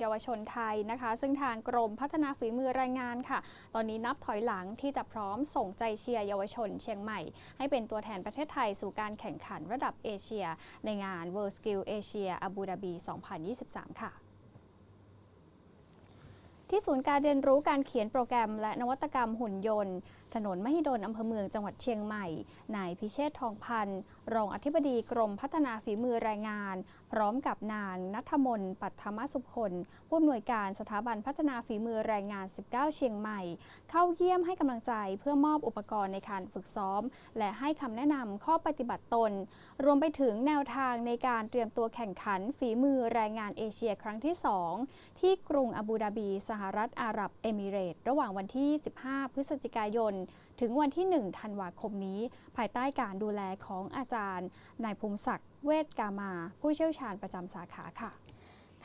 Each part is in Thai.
เยาวชนไทยนะคะ ซึ่งทางกรมพัฒนาฝีมือแรงงานค่ะ ตอนนี้นับถอยหลังที่จะพร้อมส่งใจเชียร์เยาวชนเชียงใหม่ ให้เป็นตัวแทนประเทศไทยสู่การแข่งขันระดับเอเชีย ในงาน World Skill Asia อาบูดาบี2023 ค่ะ ที่ศูนย์การเรียนรู้การเขียนโปรแกรม และนวัตกรรมหุ่นยนต์ ถนนมหิดลอำเภอเมืองจังหวัดเชียงใหม่ นายพิเชษทองพันธ์รองอธิบดีกรมพัฒนาฝีมือแรงงาน พร้อมกับนางนัทมนต์ปัทธมสุพลผู้อำนวยการสถาบันพัฒนาฝีมือแรงงาน 19 เชียงใหม่ เข้าเยี่ยมให้กำลังใจเพื่อมอบอุปกรณ์ในการฝึกซ้อม และให้คำแนะนำข้อปฏิบัติตน รวมไปถึงแนวทางในการเตรียมตัวแข่งขันฝีมือแรงงานเอเชียครั้งที่ 2 ที่กรุงอาบูดาบีสหรัฐอาหรับเอมิเรต์ระหว่างวันที่ 15 พฤศจิกายน ถึงวันที่ 1 ธันวาคมนี้ ภายใต้การดูแลของอาจารย์ นายภูมิศักดิ์เวทกามา ผู้เชี่ยวชาญประจำสาขาค่ะ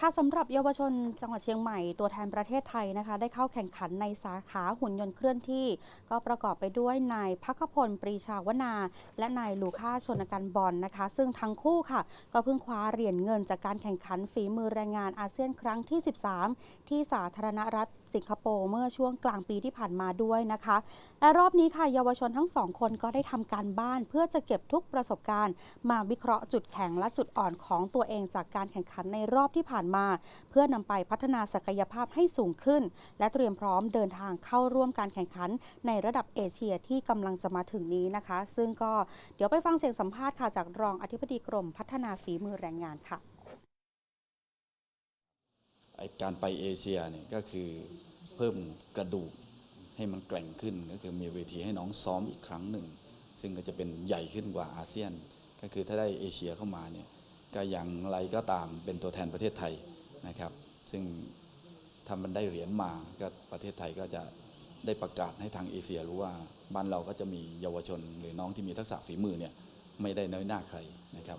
ค่ะสำหรับเยาวชนจังหวัดเชียงใหม่ตัวแทนประเทศไทยนะคะ ได้เข้าแข่งขันในสาขาหุ่นยนต์เคลื่อนที่ ก็ประกอบไปด้วยนายพักพลปรีชาวนา และนายลูค่าชนกันบอลนะคะ ซึ่งทั้งคู่ค่ะ ก็เพิ่งคว้าเหรียญเงินจากการแข่งขันฝีมือแรงงานอาเซียนครั้งที่ 13 ที่สาธารณรัฐสิงคโปร์เมื่อช่วงกลางปีที่ผ่านมาด้วยนะคะและรอบนี้ค่ะเยาวชนทั้งสองคนก็ได้ทำการบ้านเพื่อจะเก็บทุกประสบการณ์ มาวิเคราะห์จุดแข็งและจุดอ่อนของตัวเองจากการแข่งขันในรอบที่ผ่านมา เพื่อนำไปพัฒนาศักยภาพให้สูงขึ้น และเตรียมพร้อมเดินทางเข้าร่วมการแข่งขัน ในระดับเอเชียที่กำลังจะมาถึงนี้นะคะ ซึ่งก็เดี๋ยวไปฟังเสียงสัมภาษณ์ค่ะจากรองอธิบดีกรมพัฒนาฝีมือแรงงานค่ะการไปเอเชียเนี่ยก็คือเพิ่มกระดูกให้มันแกร่งขึ้น ก็คือมีเวทีให้น้องซ้อมอีกครั้งหนึ่ง ซึ่งก็จะเป็นใหญ่ขึ้นกว่าอาเซียน ก็คือถ้าได้เอเชียเข้ามาเนี่ย ก็อย่างไรก็ตามเป็นตัวแทนประเทศไทยนะครับ ซึ่งถ้ามันได้เหรียญมาก็ประเทศไทยก็จะได้ประกาศให้ทางเอเชียรู้ว่าบ้านเราก็จะมีเยาวชนหรือน้องที่มีทักษะฝีมือเนี่ยไม่ได้น้อยหน้าใครนะครับ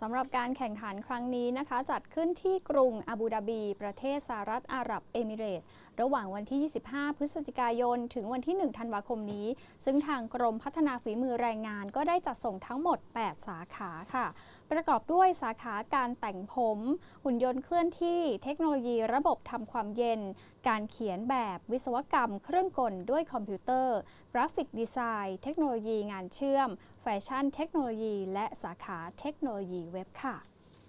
สำหรับการแข่งขันครั้งนี้นะคะ จัดขึ้นที่กรุงอาบูดาบี ประเทศสหรัฐอาหรับเอมิเรตส์ ระหว่างวันที่ 25 พฤศจิกายน ถึงวันที่ 1 ธันวาคมนี้ ซึ่งทางกรมพัฒนาฝีมือแรงงานก็ได้จัดส่งทั้งหมด 8 สาขาค่ะ ประกอบด้วยสาขาการแต่งผม หุ่นยนต์เคลื่อนที่เทคโนโลยีระบบทำความเย็น การเขียนแบบวิศวกรรม เครื่องกลด้วยคอมพิวเตอร์ กราฟิกดีไซน์ เทคโนโลยีงานเชื่อม แฟชั่นเทคโนโลยี และสาขาเทคโนโลยีเว็บค่ะ